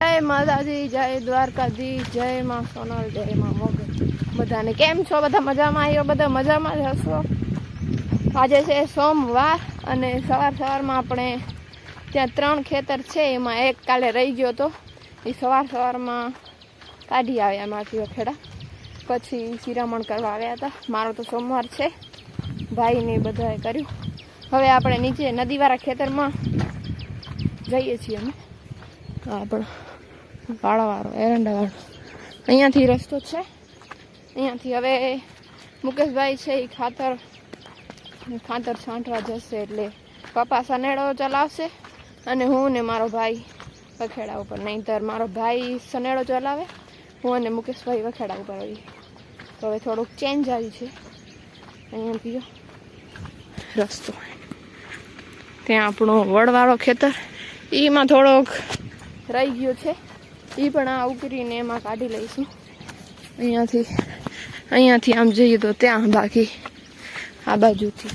જય માતાજી, જય દ્વારકાજી જય માં સોનલ, જય માં મોગલ. બધાને કેમ છો? બધા મજામાં? આવ્યો બધા મજામાં જ હશો? આજે છે સોમવાર અને સવાર સવારમાં આપણે ત્યાં ત્રણ ખેતર છે, એમાં એક કાલે રહી ગયો હતો એ સવાર સવારમાં કાઢી આવ્યા એમાંથી ખેડા. પછી શિરામણ કરવા આવ્યા હતા. મારો તો સોમવાર છે. ભાઈને બધાએ કર્યું. હવે આપણે નીચે નદીવાળા ખેતરમાં જઈએ છીએ અમે. આપણે વાળાવાળો એરંડાવાળો અહીંયાથી રસ્તો છે. અહીંયાથી હવે મુકેશભાઈ છે એ ખાતર ખાતર છાંટવા જશે એટલે પપ્પા સનેડો ચલાવશે અને હું ને મારો ભાઈ વખેડા ઉપર. નહીંતર મારો ભાઈ સનેડો ચલાવે, હું અને મુકેશભાઈ વખેડા ઉપર આવી તો હવે થોડુંક ચેન્જ આવી છે. અહીંયા પીઓ. રસ્તો. ત્યાં આપણો વડવાળો ખેતર એમાં થોડોક રહી ગયો છે. એ પણ આ ઉકરીને એમાં કાઢી લઈશું અહીંયાથી અહીંયાથી આમ જઈએ તો ત્યાં બાકી, આ બાજુથી.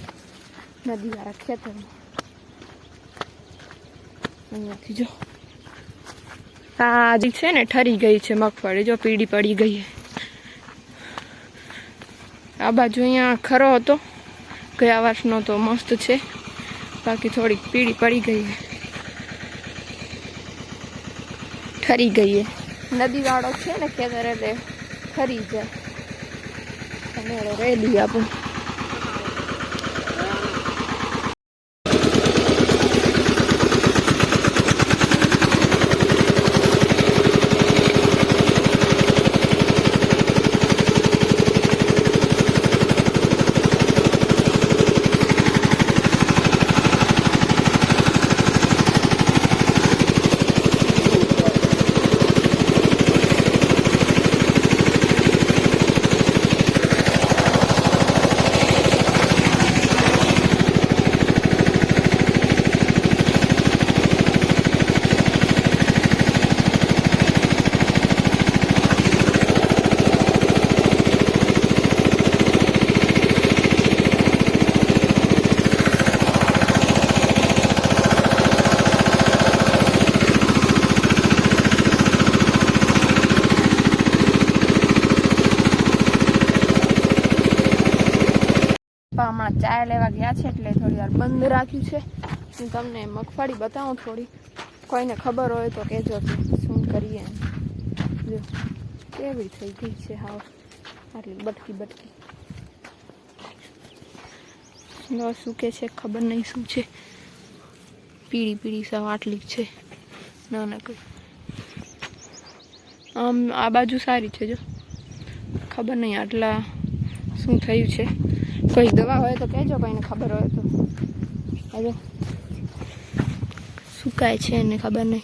નદીવાળા ખેતરમાં. અહીંયાથી જો. આ જે છે ને, ઠરી ગઈ છે મગફળી, જો પીળી પડી ગઈ. આ બાજુ અહીંયા ખરો હતો. ગયા વર્ષનો તો મસ્ત છે. બાકી થોડીક પીળી પડી ગઈ છે ઠરી ગઈ છે નદીવાળો છે ને ખેતર એટલે ખરી જાય. રેલી આપણું પપ્પા હમણાં ચા લેવા ગયા છે એટલે થોડી બંધ રાખ્યું છે. હું તમને મગફળી બતાવું થોડી. કોઈને ખબર હોય તો કહેજો શું કરીએ જો, કેવી થઈ ગઈ છે હાવ. આટલી બટકી બટકી. ન શું કે છે, ખબર નહીં શું છે. પીળી પીળી સાવ આટલી છે. ના ના કઈ. આમ આ બાજુ સારી છે, જો. ખબર નહીં આટલા શું થયું છે. કોઈ દવા હોય તો કહેજો કોઈને ખબર હોય તો. હવે સુકાય છે એને ખબર નહીં.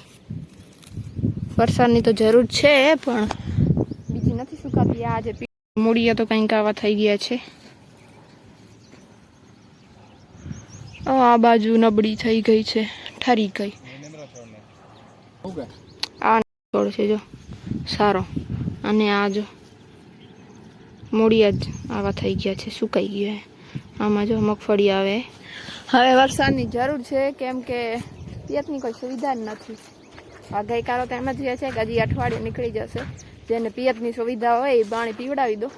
વરસાદની તો જરૂર છે પણ બીજી નથી સુકાતી. આજે મૂળિયા તો કંઈક આવા થઈ ગયા છે. આ બાજુ નબળી થઈ ગઈ છે. ઠરી ગઈ. આ છોડ છે જો. સારો. અને આ જો. મૂળિયા જ આવા થઈ ગયા છે, સુકાઈ ગયા આમાં જો મગફળી આવે. હવે વરસાદની જરૂર છે, કેમ કે પિયતની કોઈ સુવિધા જ નથી. આ ગઈકાલો તો એમ જ કહે છે કે હજી અઠવાડિયું નીકળી જશે. જેને પિયતની સુવિધા હોય એ પાણી પીવડાવી દો.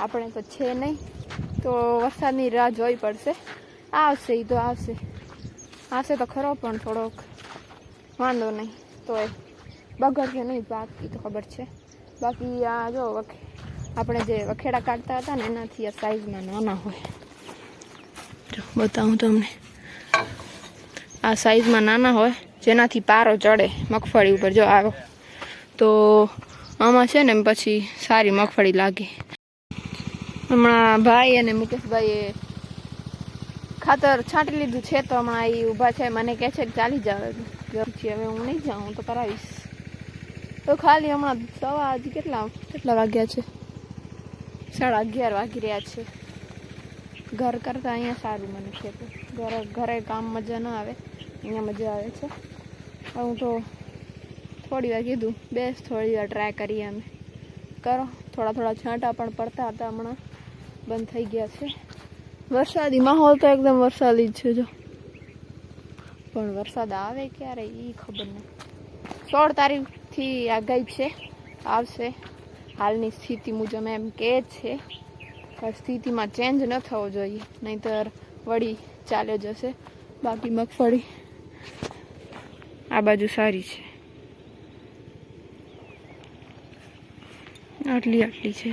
આપણે તો છે નહીં. તો વરસાદની રાહ જોવી પડશે. આવશે એ તો આવશે. આવશે તો ખરો પણ થોડોક. વાંધો નહીં. તો એ બગડશે નહીં પાક એ તો ખબર છે. બાકી આ જો વખ- આપણે જે વખેડા કાઢતા હતા ને, એનાથી આ સાઈઝમાં નાના હોય. બતાવું તમને. આ સાઈઝમાં નાના હોય, જેનાથી પારો ચડે મગફળી ઉપર, જો આવો. તો આમાં છે ને પછી સારી મગફળી લાગે. હમણાં ભાઈ અને મુકેશભાઈએ ખાતર છાંટી લીધું છે, તો હમણાં એ ઊભા છે. મને કહે છે કે ચાલી જાવ પછી હવે હું નહીં જાઉં તો કરાવીશ. તો ખાલી હમણાં સવા કેટલા કેટલા વાગ્યા છે? સાડા અગિયાર વાગી રહ્યા છે. ઘર કરતાં અહીંયા સારું મને છે ઘરે ઘરે કામ મજા ના આવે. અહીંયા મજા આવે છે. હું તો થોડી વાર કીધું, બેસ થોડી વાર ટ્રાય કરીએ અમે. કરો. થોડા થોડા છાંટા પણ પડતા હતા હમણાં. બંધ થઈ ગયા છે. વરસાદી માહોલ તો એકદમ વરસાદી જ છે જો. પણ વરસાદ આવે ક્યારે એ ખબર નહીં સોળ તારીખથી આગાહી છે. આવશે. હાલની સ્થિતિ મુજબ એમ કે છે સ્થિતિમાં ચેન્જ ન થવો જોઈએ, નહીંતર વળી ચાલ્યો જશે. બાકી મગફળી આ બાજુ સારી છે. આટલી આટલી છે.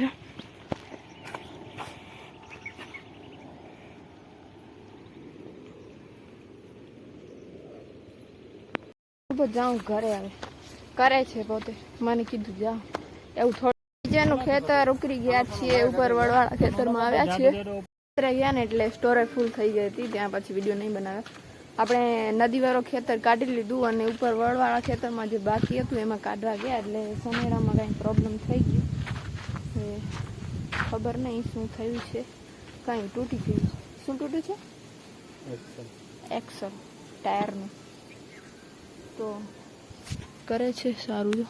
જાઉં ઘરે આવે કરે છે પોતે. મને કીધું જાઉં એવું થોડું નીચેનું ખેતર ઉકરી ગયા છીએ ઉપર વડવાળા ખેતરમાં આવ્યા છીએ. ગયા ને એટલે સ્ટોરેજ ફૂલ થઈ ગઈ હતી, ત્યાં પછી વીડિયો નહીં બનાવ્યો. આપણે નદીવાળો ખેતર કાઢી લીધું અને ઉપર વડવાળા ખેતરમાં જે બાકી હતું એમાં કાઢવા ગયા, એટલે સનેડામાં કાંઈ પ્રોબ્લેમ થઈ ગયું. ખબર નહીં શું થયું છે. કાંઈ તૂટી ગયું શું તૂટ્યું છે? એક્સલ ટાયરનું તો કરે છે સારું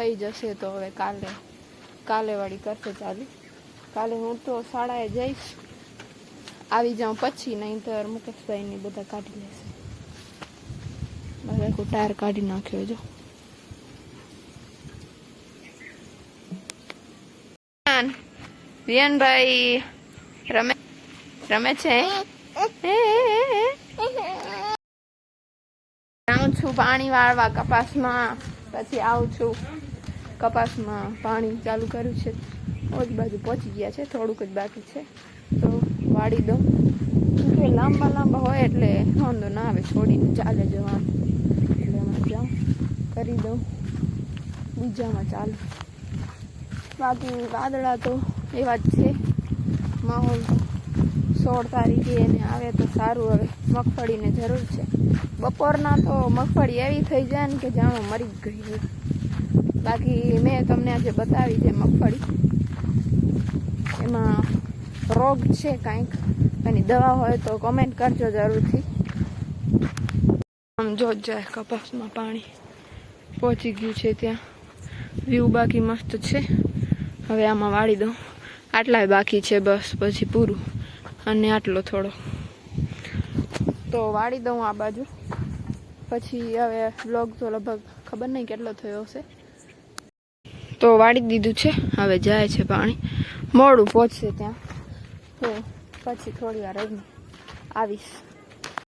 થઈ જશે તો હવે કાલે કાલે વાળી કરશે ચાલુ. કાલે હું તો શાળાએ જઈશ. આવી જાઉં પછી, નહીંતર મુકેશભાઈ ની બધા કાઢી લેશે. આખું ટાયર કાઢી નાખ્યો જો. વિયનભાઈ રમે રમે છે? આવું છું પાણી વાળવા કપાસમાં, પછી આવું છું. કપાસમાં પાણી ચાલુ કર્યું છે. ઓલી બાજુ પહોંચી ગયા છે. થોડુંક જ બાકી છે. તો વાળી દઉં કે લાંબા લાંબા હોય એટલે વાંધો ના આવે. છોડીને ચાલે જવાનું. જાઉં. કરી દઉં. બીજામાં ચાલુ. બાકી વાદળા તો એવા જ છે. માહોલ સોળ તારીખે એને આવે તો સારું હવે. મગફળીને જરૂર છે. બપોરના તો મગફળી એવી થઈ જાય ને કે જાણો મરી જ ગઈ હોય. બાકી મેં તમને આજે બતાવી છે મગફળી. એમાં રોગ છે કાંઈક. એની દવા હોય તો કોમેન્ટ કરજો જરૂરથી. આમ જો જાય કપાસમાં પાણી. પહોંચી ગયું છે ત્યાં. વ્યૂ બાકી મસ્ત છે. હવે આમાં વાળી દઉં. આટલાય બાકી છે બસ, પછી પૂરું. અને આટલો થોડો. તો વાળી દઉં આ બાજુ. પછી હવે બ્લોગ તો લગભગ ખબર નહીં કેટલો થયો હશે. તો વાળી દીધું છે. હવે જાય છે પાણી. મોડું પહોંચશે ત્યાં. તો પછી થોડી વાર આવીશ.